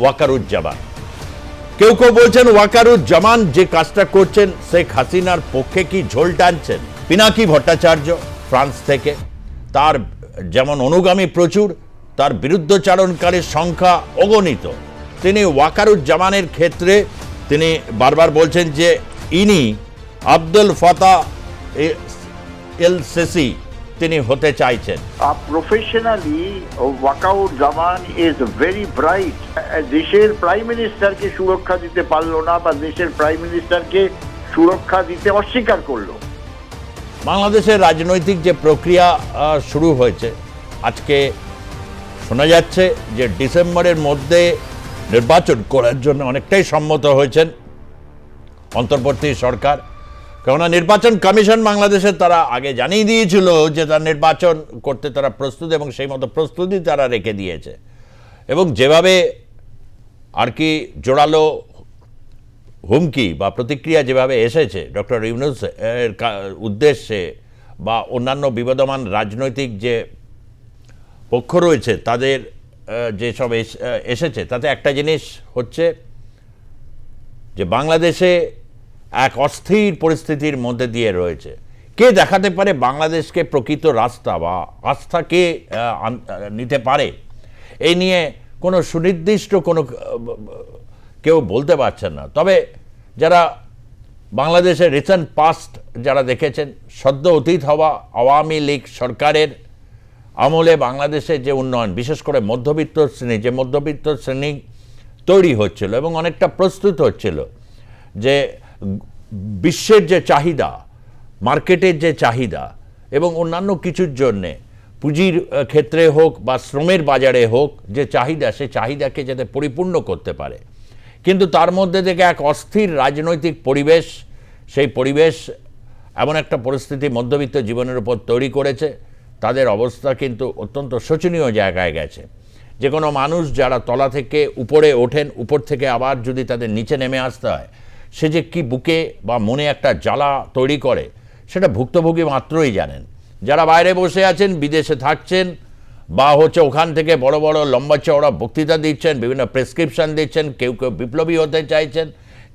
ওয়াকারুজ্জামান। কেউ কেউ বলছেন ওয়াকারুজ্জামান যে কাজটা করছেন, শেখ হাসিনার পক্ষে কি ঝোল টানছেন? পিনাকি ভট্টাচার্য ফ্রান্স থেকে। তার যেমন অনুগামী প্রচুর, তার বিরুদ্ধচারণকারীর সংখ্যা অগণিত। তিনি ওয়াকারুজ্জামানের ক্ষেত্রে, তিনি বারবার বলছেন যে ইনি আব্দুল ফাতা এল সেসি তিনি হতে চাইছেন। Professionally, Waker Zaman is very bright দেশের প্রাইম মিনিস্টারকে সুরক্ষা দিতে পারল না বা দেশের প্রাইম মিনিস্টারকে সুরক্ষা দিতে অস্বীকার করল। বাংলাদেশের রাজনৈতিক যে প্রক্রিয়া শুরু হয়েছে আজকে শোনা যাচ্ছে যে ডিসেম্বরের মধ্যে নির্বাচন করার জন্য অনেকটাই সম্মত হয়েছেন অন্তর্বর্তী সরকার। কেননা নির্বাচন কমিশন বাংলাদেশের তারা আগে জানিয়ে দিয়েছিল যে তার নির্বাচন করতে তারা প্রস্তুত এবং সেই মতো প্রস্তুতি তারা রেখে দিয়েছে। এবং যেভাবে আর কি জোরালো হুমকি বা প্রতিক্রিয়া যেভাবে এসেছে, ডক্টর ইউনুস এর উদ্দেশ্যে বা অন্যান্য বিবদমান রাজনৈতিক যে পক্ষ রয়েছে, তাদের যেসব এস- এসেছে, তাতে একটা জিনিস হচ্ছে যে বাংলাদেশে এক অস্থির পরিস্থিতির মধ্যে দিয়ে রয়েছে। কে দেখাতে পারে বাংলাদেশকে প্রকৃত রাস্তা বা আস্থা কে নিতে পারে? এই নিয়ে কোনো সুনির্দিষ্ট কোনো কেউ বলতে পারছেন না। তবে যারা বাংলাদেশের রিসেন্ট পাস্ট যারা দেখেছেন, সদ্য অতীত হওয়া আওয়ামী লীগ সরকারের আমলে বাংলাদেশে যে উন্নয়ন, বিশেষ করে মধ্যবিত্ত শ্রেণি, যে মধ্যবিত্ত শ্রেণি তৈরি হচ্ছিল এবং অনেকটা প্রস্তুত হচ্ছিল যে বিশ্বের যে চাহিদা, মার্কেটের যে চাহিদা এবং অন্যান্য কিছুর জন্যে, পুঁজির ক্ষেত্রে হোক বা শ্রমের বাজারে হোক, যে চাহিদা, সে চাহিদাকে যাতে পরিপূর্ণ করতে পারে। কিন্তু তার মধ্যে থেকে এক অস্থির রাজনৈতিক পরিবেশ, সেই পরিবেশ এমন একটা পরিস্থিতি মধ্যবিত্ত জীবনের উপর তৈরি করেছে। তাদের অবস্থা কিন্তু অত্যন্ত শোচনীয় জায়গায় গেছে। যে কোনো মানুষ যারা তলা থেকে উপরে ওঠেন, উপর থেকে আবার যদি তাদের নিচে নেমে আসতে হয় সে যে কি বুকে বা মনে একটা জ্বালা তৈরি করে, সেটা ভুক্তভোগী মাত্রই জানেন। যারা বাইরে বসে আছেন, বিদেশে থাকছেন, বা হচ্ছে ওখান থেকে বড় বড় লম্বা চওড়া বক্তৃতা দিচ্ছেন, বিভিন্ন প্রেসক্রিপশন দিচ্ছেন, কেউ কেউ বিপ্লবী হতে চাইছেন,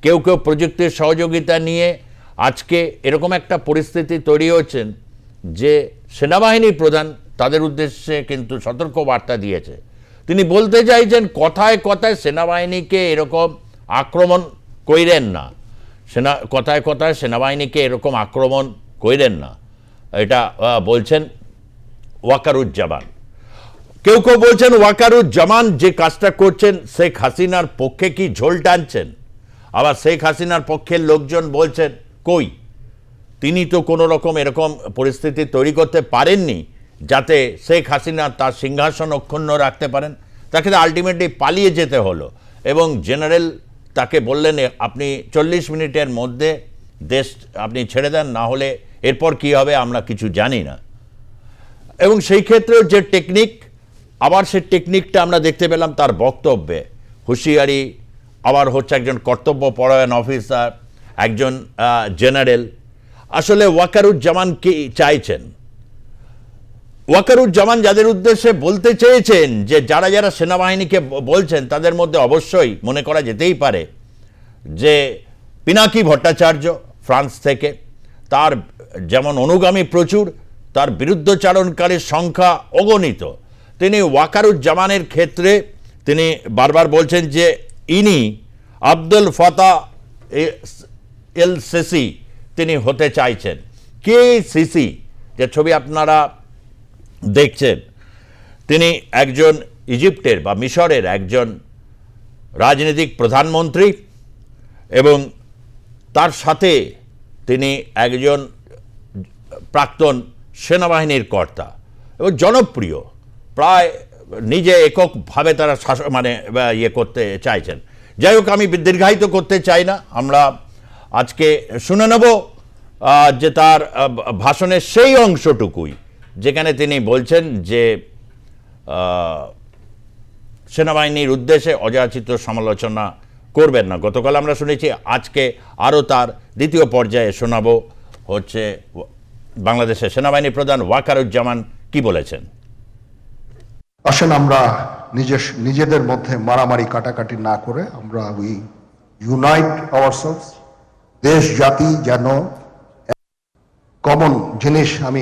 কেউ কেউ প্রযুক্তির সহযোগিতা নিয়ে আজকে এরকম একটা পরিস্থিতি তৈরি হচ্ছেন যে সেনাবাহিনী প্রধান তাদের উদ্দেশ্যে কিন্তু সতর্ক বার্তা দিয়েছে। তিনি বলতে চাইছেন, কথায় কথায় সেনাবাহিনীকে এরকম আক্রমণ কইরেন না। সেনা, কথায় কথায় সেনাবাহিনীকে এরকম আক্রমণ কইরেন না। এটা বলছেন ওয়াকারুজ্জামান। কেউ কেউ বলছেন ওয়াকারুজ্জামান যে কাজটা করছেন, শেখ হাসিনার পক্ষে কি ঝোল টানছেন? আবার শেখ হাসিনার পক্ষের লোকজন বলছেন, কই, তিনি তো কোনো রকম এরকম পরিস্থিতি তৈরি করতে পারেননি যাতে শেখ হাসিনা তার সিংহাসন অক্ষুণ্ণ রাখতে পারেন। তাকে আলটিমেটলি পালিয়ে যেতে হলো এবং জেনারেল তাকে বললেন আপনি চল্লিশ মিনিটের মধ্যে দেশ আপনি ছেড়ে দেন, না হলে এরপর কি হবে আমরা কিছু জানি না। এবং সেই ক্ষেত্রেও যে টেকনিক, আবার সেই টেকনিকটা আমরা দেখতে পেলাম তার বক্তব্যে। হুঁশিয়ারি, আবার হচ্ছে একজন কর্তব্য পরায়ণ অফিসার, একজন জেনারেল। আসলে ওয়াকারুজ্জামান কি চাইছেন? ওয়াকারুজ্জামান যাদের উদ্দেশ্যে বলতে চেয়েছেন যে যারা যারা সেনাবাহিনীকে বলছেন, তাদের মধ্যে অবশ্যই মনে করা যেতেই পারে যে পিনাকি ভট্টাচার্য ফ্রান্স থেকে, তার যেমন অনুগামী প্রচুর, তার বিরুদ্ধচারণকারীর সংখ্যা অগণিত। তিনি ওয়াকারুজ্জামানের ক্ষেত্রে তিনি বারবার বলছেন যে ইনি আব্দুল ফাতা এল সিসি তিনি হতে চাইছেন। কে সিসি? যে ছবি আপনারা দেখছেন। তিনি একজন ইজিপ্টের বা মিশরের একজন রাজনৈতিক প্রধানমন্ত্রী এবং তার সাথে তিনি একজন প্রাক্তন সেনাবাহিনীর কর্তা এবং জনপ্রিয়। প্রায় নিজে এককভাবে তারা শাসন মানে ইয়ে করতে চাইছেন। যাই হোক, আমি দীর্ঘায়িত করতে চাই না। আমরা আজকে শুনে নেব যে তার ভাষণের সেই অংশটুকুই। যেখানে তিনি বলছেন যে সেনাবাহিনীর উদ্দেশ্যে অযাচিত সমালোচনা করবেন না। গতকাল আমরা শুনেছি আজকে আরও তার দ্বিতীয় পর্যায়ে শোনাবো হচ্ছে বাংলাদেশের সেনাবাহিনী প্রধান ওয়াকারুজ্জামান কি বলেছেন। আসেন আমরা নিজের নিজেদের মধ্যে মারামারি কাটাকাটি না করে আমরা উই ইউনাইট আওয়ারসেলস দেশ, জাতি যেন কমন জিনিস আমি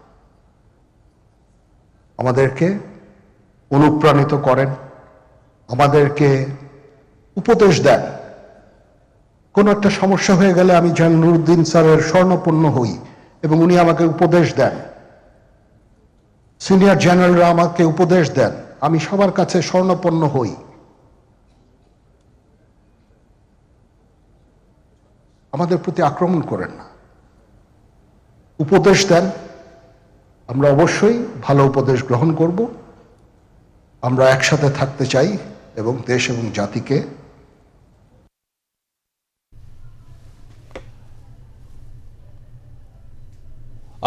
আমাদেরকে অনুপ্রাণিত করেন, আমাদেরকে উপদেশ দেন। কোনো একটা সমস্যা হয়ে গেলে আমি যেন নুরুদ্দিন স্যারের স্বর্ণপন্ন হই এবং উনি আমাকে উপদেশ দেন। সিনিয়র জেনারেলরা আমাকে উপদেশ দেন, আমি সবার কাছে স্বর্ণপন্ন হই। আমাদের প্রতি আক্রমণ করেন না। উপদেশ দেন আমরা অবশ্যই ভালো উপদেশ গ্রহণ করব। আমরা একসাথে থাকতে চাই এবং দেশ এবং জাতিকে।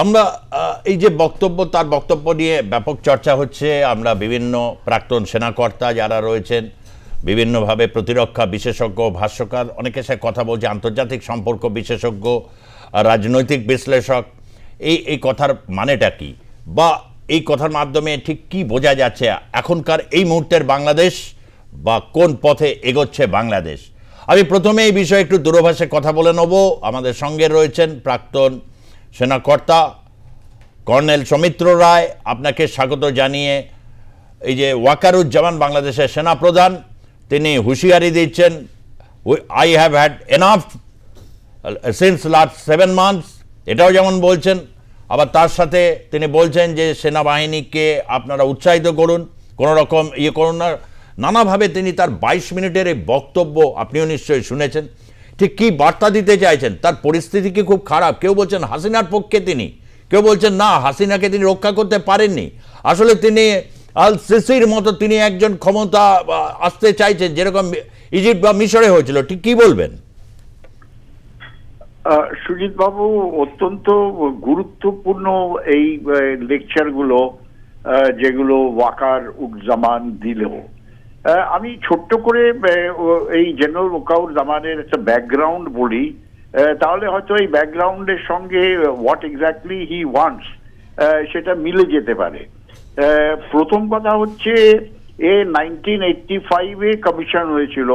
আমরা এই যে বক্তব্য, তার বক্তব্য নিয়ে ব্যাপক চর্চা হচ্ছে। আমরা বিভিন্ন প্রাক্তন সেনাকর্তা যারা রয়েছেন, বিভিন্নভাবে প্রতিরক্ষা বিশেষজ্ঞ, ভাষ্যকার অনেকের সাথে কথা বলছে, আন্তর্জাতিক সম্পর্ক বিশেষজ্ঞ, রাজনৈতিক বিশ্লেষক এই এই কথার মানেটা কি? বা এই কথার মাধ্যমে ঠিক কি বোঝা যাচ্ছে এখনকার এই মুহূর্তের বাংলাদেশ? বা কোন পথে এগোচ্ছে বাংলাদেশ? আমি প্রথমে এই বিষয়ে একটু দূরভাষে কথা বলে নেব। আমাদের সঙ্গে রয়েছেন প্রাক্তন সেনাকর্তা কর্নেল সৌমিত্র রায়। আপনাকে স্বাগত জানিয়ে এই যে ওয়াকারুজ্জামান বাংলাদেশের সেনাপ্রধান, তিনি হুঁশিয়ারি দিচ্ছেন I have had enough since last seven months এটাও যেমন বলছেন, আবার তার সাথে তিনি বলছেন যে সেনাবাহিনীকে আপনারা উৎসাহিত করুন, কোনো রকম ইয়ে করুন না। নানাভাবে তিনি তার বাইশ মিনিটের এই বক্তব্য আপনিও নিশ্চয়ই শুনেছেন। ঠিক কী বার্তা দিতে চাইছেন? তার পরিস্থিতি কি খুব খারাপ? কেউ বলছেন হাসিনার পক্ষে তিনি। কেউ বলছেন না, হাসিনাকে তিনি রক্ষা করতে পারেননি। আসলে তিনি আল সিসির মতো তিনি একজন ক্ষমতা আসতে চাইছেন, যেরকম ইজিপ্ট বা মিশরে হয়েছিল। ঠিক কী বলবেন? সুজিত বাবু অত্যন্ত গুরুত্বপূর্ণ এই লেকচারগুলো যেগুলো ওয়াকার উজ্জামান দিল। আমি ছোট্ট করে এই জেনারেল ওকাউর জামানের একটা ব্যাকগ্রাউন্ড বলি। তাহলে হয়তো এই ব্যাকগ্রাউন্ডের সঙ্গে হোয়াট এক্স্যাক্টলি হি ওয়ান্টস সেটা মিলে যেতে পারে। প্রথম কথা হচ্ছে, এ নাইনটিন এইটটি ফাইভে কমিশন হয়েছিল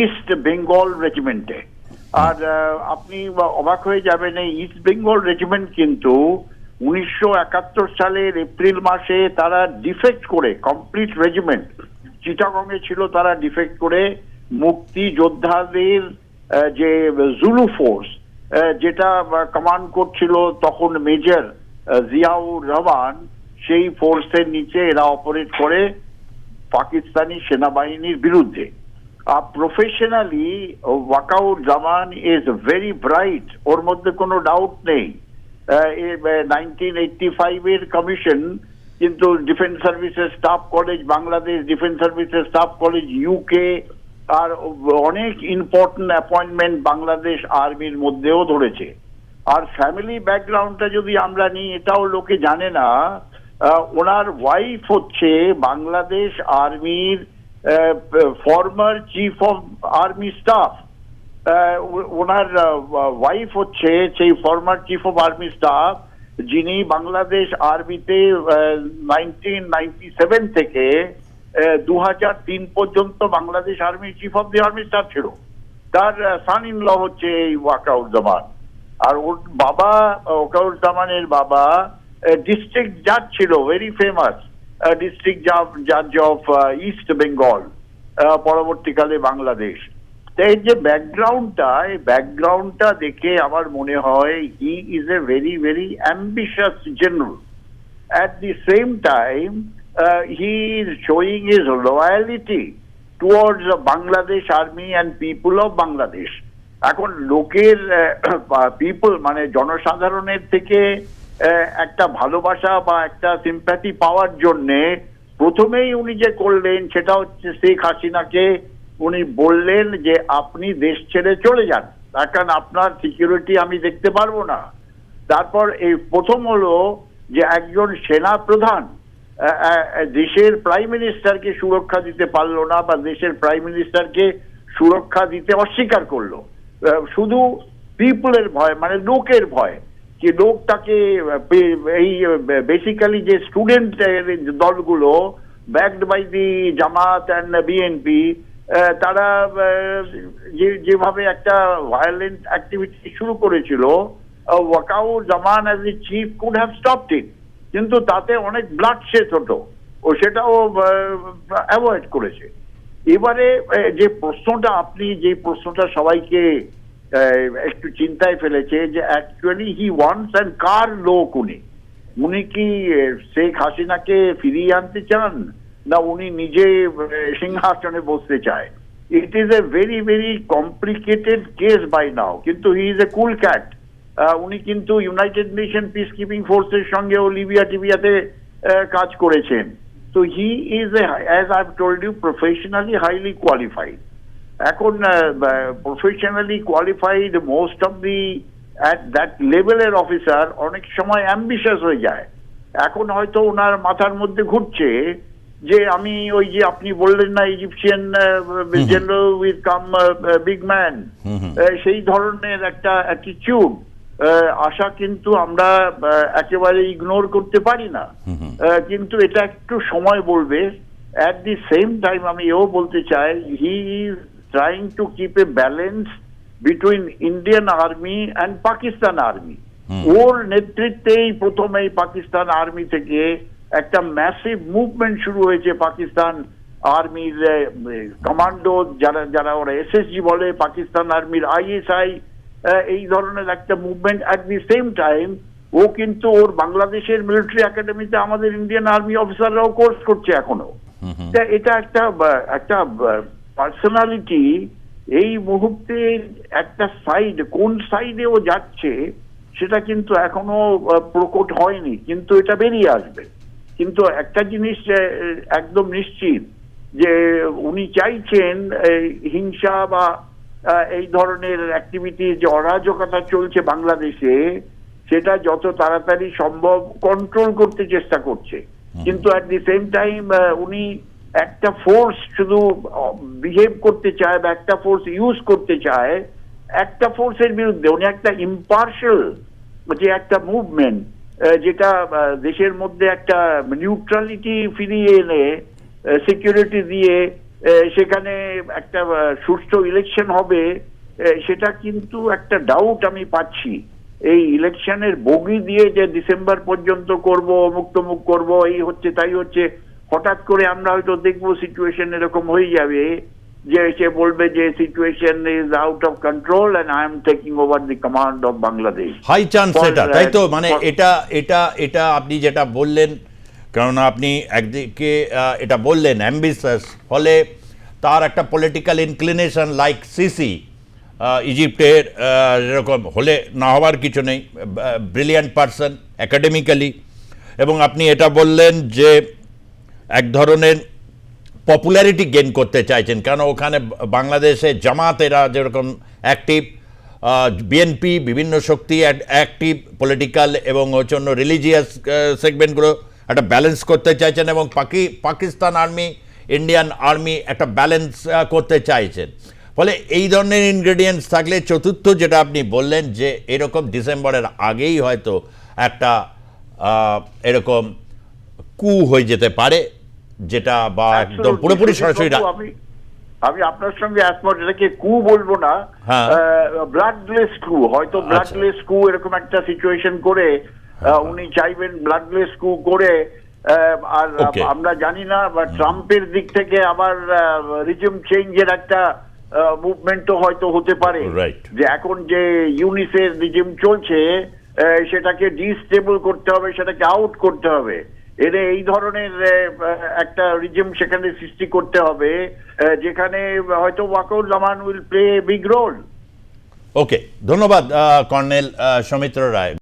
ইস্ট বেঙ্গল রেজিমেন্টে আর আপনি অবাক হয়ে যাবেন, এই ইস্ট বেঙ্গল রেজিমেন্ট কিন্তু উনিশশো একাত্তর সালের এপ্রিল মাসে তারা ডিফেক্ট করে কমপ্লিট রেজিমেন্ট চিটাগংয়ে ছিল তারা ডিফেক্ট করে মুক্তি যোদ্ধাদের যে জুলু ফোর্স যেটা কমান্ড করছিল তখন মেজর জিয়াউর রহমান, সেই ফোর্সের নিচে এরা অপারেট করে পাকিস্তানি সেনাবাহিনীর বিরুদ্ধে। Professionally Waker Zaman is very bright ওর মধ্যে কোনো ডাউট নেই। নাইনটিন এইটটি ফাইভের কমিশন কিন্তু defence services staff college Bangladesh defence services staff college UK আর অনেক ইম্পর্টেন্ট অ্যাপয়েন্টমেন্ট বাংলাদেশ আর্মির মধ্যেও ধরেছে। আর ফ্যামিলি ব্যাকগ্রাউন্ডটা যদি আমরা নিই, এটাও লোকে জানে না ওনার ওয়াইফ হচ্ছে বাংলাদেশ আর্মির former chief of army staff owner wife হচ্ছে সেই former chief of army staff যিনি বাংলাদেশ আর্মিতে নাইনটিন নাইনটি সেভেন থেকে দু হাজার তিন পর্যন্ত Bangladesh army chief of the army staff ছিল। তার সান ইন ল হচ্ছে এই ওয়াকাউজ্জামান। আর ওর বাবা, ওকাউজ্জামানের বাবা ডিস্ট্রিক্ট জাজ ছিল ভেরি ফেমাস ডিস্ট্রিক্ট জাজ অফ ইস্ট বেঙ্গল পরবর্তীকালে বাংলাদেশ এই যে ব্যাকগ্রাউন্ডটা এই ব্যাকগ্রাউন্ডটা দেখে আমার মনে হয় he is a very very ambitious general at the same time is showing his loyalty towards the Bangladesh army and people of Bangladesh. এখন লোকের পিপল মানে জনসাধারণের থেকে একটা ভালোবাসা বা একটা সিম্প্যাথি পাওয়ার জন্যে প্রথমেই উনি যে করলেন সেটা হচ্ছে শেখ হাসিনাকে উনি বললেন যে, আপনি দেশ ছেড়ে চলে যান। তার কারণ আপনার সিকিউরিটি আমি দেখতে পারব না। তারপর এই প্রথম হলো যে, একজন সেনা প্রধান দেশের প্রাইম মিনিস্টারকে সুরক্ষা দিতে পারল না বা দেশের প্রাইম মিনিস্টারকে সুরক্ষা দিতে অস্বীকার করল। শুধু পিপলের ভয় মানে লোকের ভয়। যে লোক তাকে আহ, পে- এই বেসিক্যালি যে স্টুডেন্ট দলগুলো backed by the Jamaat and BNP তারা যে যেভাবে একটা ভায়োলেন্ট অ্যাক্টিভিটি শুরু করেছিল Waker Zaman as the chief could have stopped it কিন্তু তাতে অনেক ব্লাড শেড হতো। ও সেটাও অ্যাভয়েড করেছে। এবারে যে প্রশ্নটা আপনি যে প্রশ্নটা সবাইকে একটু চিন্তায় ফেলেছে যে অ্যাকচুয়ালি হি ওয়ান্টস অ্যান্ড কার লোক উনি? উনি কি শেখ হাসিনাকে ফিরিয়ে আনতে চান? না উনি নিজে সিংহাসনে বসতে চায়? It is a very very complicated case by now কিন্তু he is A cool cat উনি কিন্তু ইউনাইটেড নেশন পিস কিপিং ফোর্সের সঙ্গেও লিবিয়া টিবিয়াতে কাজ করেছেন। তো he is a as I told you professionally highly qualified এখন professionally qualified most of the at that লেভেলের অফিসার অনেক সময় অ্যাম্বিশাস হয়ে যায়। এখন হয়তো ওনার মাথার মধ্যে ঘুরছে যে আমি ওই যে আপনি বললেন না Egyptian general with cum big man সেই ধরনের একটা অ্যাটিটিউড আশা কিন্তু আমরা একেবারে ইগনোর করতে পারি না। কিন্তু এটা একটু সময় বলবে। অ্যাট দি সেম টাইম আমি এও বলতে চাই he is trying to keep a balance between Indian army and Pakistan army ওর নেতৃত্বেই প্রথমেই পাকিস্তান আর্মি থেকে একটা ম্যাসিভ মুভমেন্ট শুরু হয়েছে পাকিস্তান আর্মির কমান্ডো যারা যারা ওরা এসএসজি বলে পাকিস্তান আর্মির আইএসআই এই ধরনের একটা movement at the same time ও কিন্তু ওর বাংলাদেশের মিলিটারি একাডেমিতে আমাদের ইন্ডিয়ান আর্মি অফিসাররাও কোর্স করছে এখনও। এটা একটা একটা পার্সোনালিটি এই মুহূর্তে একটা সাইড কোন সাইডে ও যাচ্ছে সেটা কিন্তু এখনও প্রকট হয়নি কিন্তু এটা বেরিয়ে আসবে। কিন্তু একটা জিনিস একদম নিশ্চিত যে উনি চাইছেন হিংসা বা এই ধরনের অ্যাক্টিভিটি যে অরাজকতা চলছে বাংলাদেশে সেটা যত তাড়াতাড়ি সম্ভব কন্ট্রোল করতে চেষ্টা করছে। কিন্তু অ্যাট দি সেম টাইম উনি একটা ফোর্স শুধু বিহেভ করতে চায় বা একটা ফোর্স ইউজ করতে চায়, একটা ফোর্সের বিরুদ্ধে, উনি একটা ইম্পার্শাল যে একটা মুভমেন্ট যেটা দেশের মধ্যে একটা নিউট্রালিটি ফিরিয়ে এনে সিকিউরিটি দিয়ে সেখানে একটা সুষ্ঠু ইলেকশন হবে সেটা কিন্তু একটা ডাউট আমি পাচ্ছি। এই ইলেকশনের বগি দিয়ে যে ডিসেম্বর পর্যন্ত করব অমুক তমুক করব, এই হচ্ছে, তাই হচ্ছে হঠাৎ করে আমরা হয়তো দেখব সিচুয়েশন এরকম হয়ে যাবে যে সে বলবে যে situation is out of control and I am taking over the command of Bangladesh high chance এটা তাই তো? মানে এটা এটা এটা আপনি যেটা বললেন কারণ আপনি একদিকে এটা বললেন অ্যাম্বিসাস ফলে তার একটা পলিটিক্যাল ইনক্লিনেশন লাইক সিসি ইজিপ্টের এরকম হলে না হওয়ার কিছু নেই ব্রিলিয়ান্ট পারসন একাডেমিক্যালি এবং আপনি এটা বললেন যে ধরনের পপুলারিটি গেইন করতে চাইছেন। কারণ ওখানে বাংলাদেশে জামাতেরা যেরকম অ্যাক্টিভ বিএনপি বিভিন্ন শক্তি অ্যাক্টিভ পলিটিক্যাল এবং হচ্ছে অন্য রিলিজিয়াস সেগমেন্টগুলো একটা ব্যালেন্স করতে চাইছেন এবং পাকি, পাকিস্তান আর্মি ইন্ডিয়ান আর্মি একটা ব্যালেন্স করতে চাইছেন। ফলে এই ধরনের ইনগ্রেডিয়েন্টস থাকলে চতুর্থ যেটা আপনি বললেন যে এরকম ডিসেম্বরের আগেই হয়তো একটা এরকম কু হয়ে যেতে পারে। যেটা বা একদম পুরোপুরি সরাসরি আমি আপনার সঙ্গে একমত এটাকে কু বলব না? হ্যাঁ। ব্লাডলেস কু হয়তো আচ্ছা। ব্লাডলেস কু এরকম একটা সিচুয়েশন করে আহ, উনি চাইবেন ব্লাডলেস কু করে আর আমরা জানি না বা ট্রাম্পের দিক থেকে আবার রিজিম চেঞ্জের একটা মুভমেন্টও হয়তো হতে পারে। যে এখন যে ইউনিসের রিজিম চলছে সেটাকে ডিস্টেবল করতে হবে সেটাকে আউট করতে হবে। এনে এই ধরনের একটা রিজিম সেখানে সৃষ্টি করতে হবে যেখানে হয়তো Waker Zaman will play big role. Okay ধন্যবাদ কর্নেল সৌমিত্র রায়।